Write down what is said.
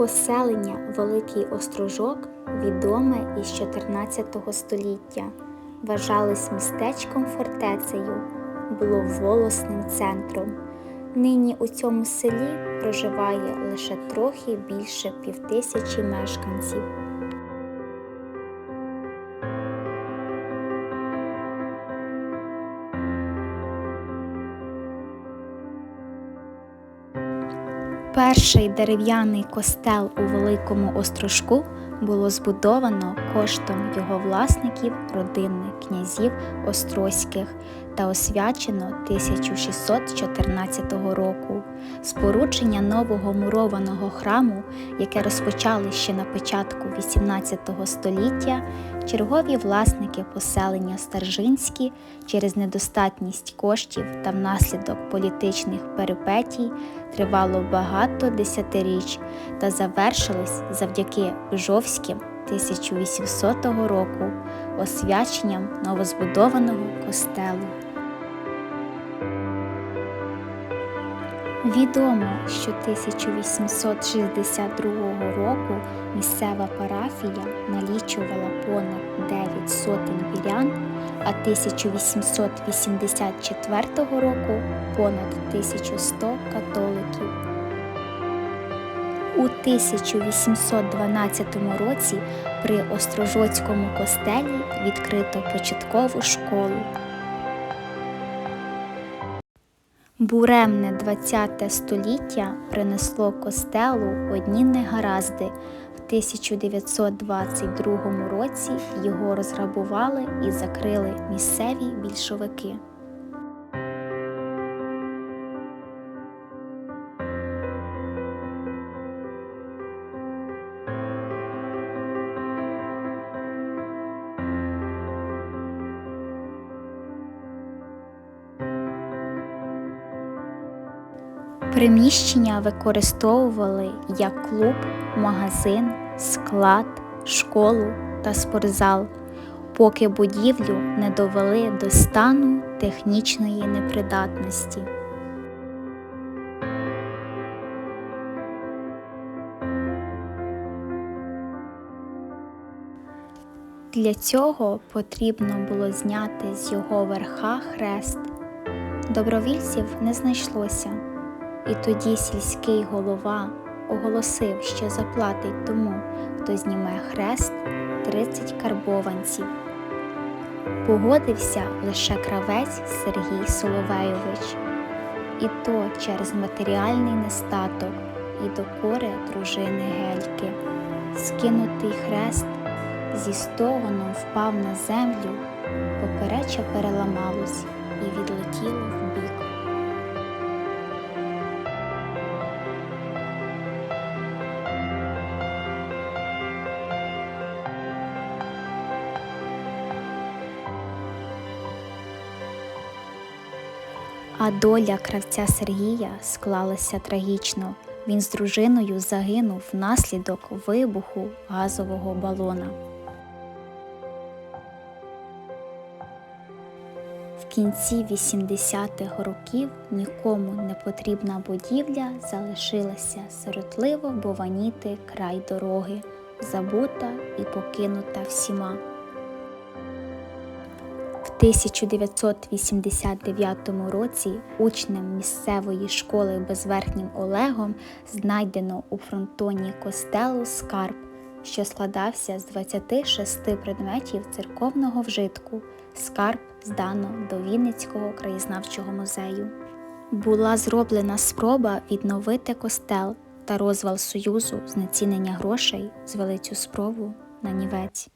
Поселення Великий Острожок відоме із 14 століття. Вважалось містечком фортецею, було волосним центром. Нині у цьому селі проживає лише трохи більше півтисячі мешканців. Перший дерев'яний костел у Великому Острожку було збудовано коштом його власників родини князів Острозьких та освячено 1614 року. Спорудження нового мурованого храму, яке розпочали ще на початку XVIII століття, чергові власники поселення Старжинські через недостатність коштів та внаслідок політичних перипетій тривало багато десятиріч та завершилось завдяки Жовським 1800 року освяченням новозбудованого костелу. Відомо, що 1862 року місцева парафія налічувала понад 9 сотень вірян, а 1884 року понад 1100 католиків. У 1812 році при Острожоцькому костелі відкрито початкову школу. Буремне ХХ століття принесло костелу одні негаразди. В 1922 році його розграбували і закрили місцеві більшовики. Приміщення використовували як клуб, магазин, склад, школу та спортзал, поки будівлю не довели до стану технічної непридатності. Для цього потрібно було зняти з його верха хрест. Добровільців не знайшлося. І тоді сільський голова оголосив, що заплатить тому, хто зніме хрест 30 карбованців. Погодився лише кравець Сергій Соловейович, і то через матеріальний нестаток і докори дружини Гельки. Скинутий хрест зі стогоном впав на землю, попереча переламалось і відлетіло А доля кравця Сергія склалася трагічно. Він з дружиною загинув внаслідок вибуху газового балона. В кінці 80-х років нікому не потрібна будівля залишилася сиротливо бованіти край дороги, забута і покинута всіма. В 1989 році учнем місцевої школи безверхнім Олегом знайдено у фронтоні костелу скарб, що складався з 26 предметів церковного вжитку. Скарб здано до Вінницького краєзнавчого музею. Була зроблена спроба відновити костел та розвал Союзу знецінення грошей звели цю спробу на нівець.